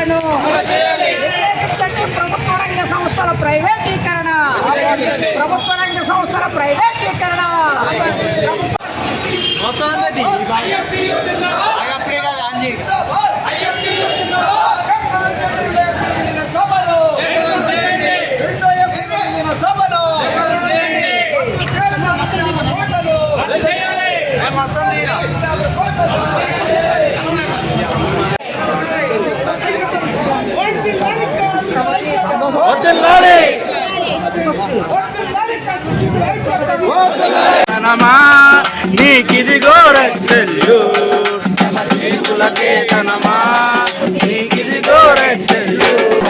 ప్రైవేటీకరణను వ్యతిరేకించండి. ప్రభుత్వ రంగ సంస్థల ప్రైవేటీకరణ. ప్రభుత్వ రంగ సంస్థల ప్రైవేటీకరణ. రెండో నీకిదిగో రెక్సెల్యూట్ నీకులకే తనమా? నీకిదిగో రెక్సెల్యూట్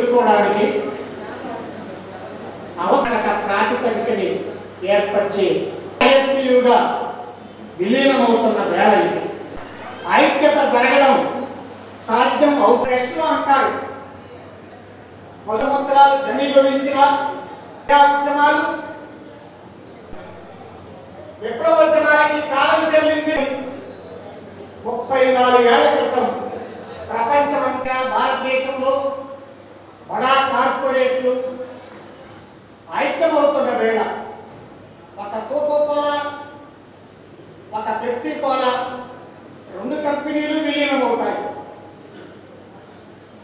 ఎదుర్కోవడానికి అవసరత ప్రాతిపదికని ఏర్పరిచి ఐఎఫ్పియుగా విలీనమవుతున్న వేళ ఇది. ఐక్యత జరగడం సాధ్యం అవుతారు అంటాడు పది ఘనీభవించిన ప్రజా ఉద్యమాలు విప్లవోద్యమానికి కాలం చెల్లింది ముప్పై నాలుగేళ్ళ పెప్సీ కోలా రెండు కంపెనీలు విలీనమవుతాయి.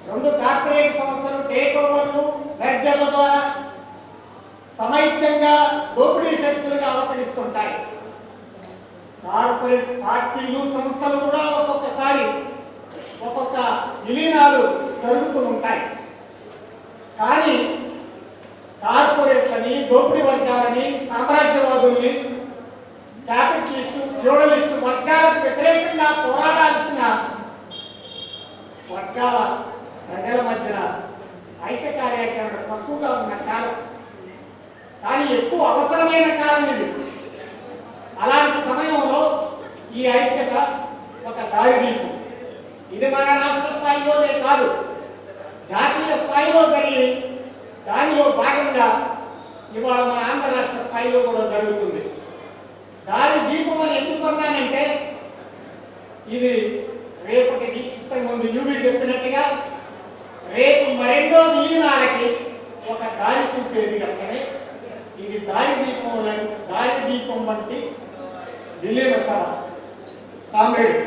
రెండు కార్పొరేట్ సంస్థలు టేక్ ఓవర్లు మెర్జర్ల ద్వారా సమైక్యంగా దోపిడీ శక్తులుగా అవతరిస్తుంటాయి. కార్పొరేట్ పార్టీలు సంస్థలు కూడా ఒక్కొక్కసారి ఒక్కొక్క విలీనాలు జరుగుతూ ఉంటాయి. కానీ కార్పొరేట్లని దోపిడీ వర్గాలని సామ్రాజ్యవాదుల్ని క్యాపిటలిస్టు ఫ్యూడలిస్టు వర్గాలకు వ్యతిరేకంగా పోరాడాల్సిన వర్గాల ప్రజల మధ్యన ఐక్య కార్యాచరణ తక్కువగా ఉన్న కాలం. కానీ ఎక్కువ అవసరమైన కాలం ఇది. అలాంటి సమయంలో ఈ ఐక్యత ఒక దారి ఇది మన రాష్ట్ర స్థాయిలోనే కాదు జాతీయ స్థాయిలో జరిగి దానిలో భాగంగా ఇవాళ మన ఆంధ్ర రాష్ట్ర స్థాయిలో కూడా జరుగుతుంది. దాని దీపం అని ఎందుకు కొన్నానంటే ఇది రేపటికి ఇంతకుముందు యూబీ చెప్పినట్టుగా రేపు మరెన్నో మిలియనాలకి ఒక దారి చూపేది కనుకనే ఇది దారి దీపం దారి దీపం వంటి విలీన సభ. కామ్రేడ్స్